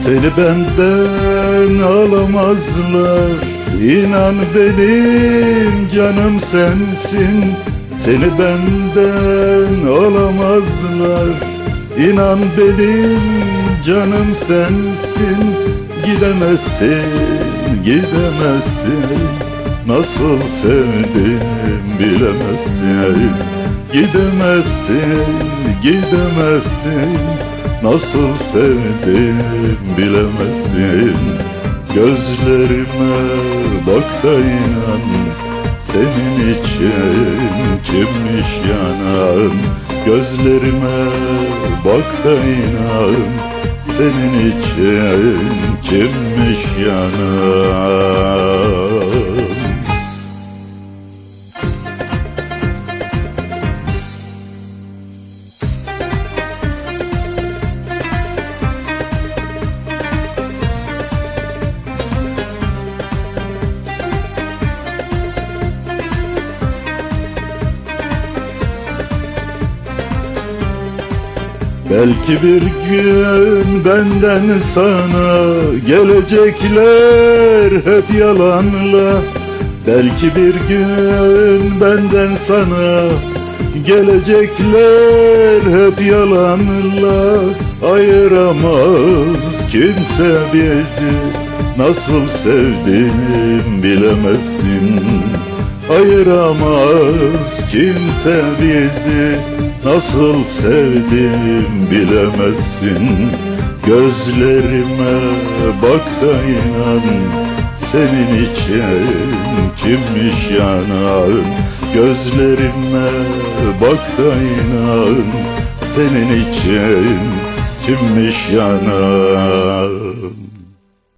Seni benden alamazlar. İnan benim canım sensin. Seni benden alamazlar. İnan benim canım sensin. Gidemezsin, gidemezsin. Nasıl sevdim bilemezsin. Gidemezsin, gidemezsin Nasıl sevdim bilemezsin. Gözlerime bak da inan. Senin için kimmiş yanan? Gözlerime bak da inan. Senin için kimmiş yanan Belki bir gün benden sana gelecekler hep yalanla. Belki bir gün benden sana gelecekler hep yalanla. Ayıramaz kimse bizi nasıl sevdim bilemezsin. Ayıramaz kimse bizi Nasıl sevdim bilemezsin. Gözlerime bak da inan. Senin için kimmiş yanan Gözlerime bak da inan. Senin için kimmiş yanan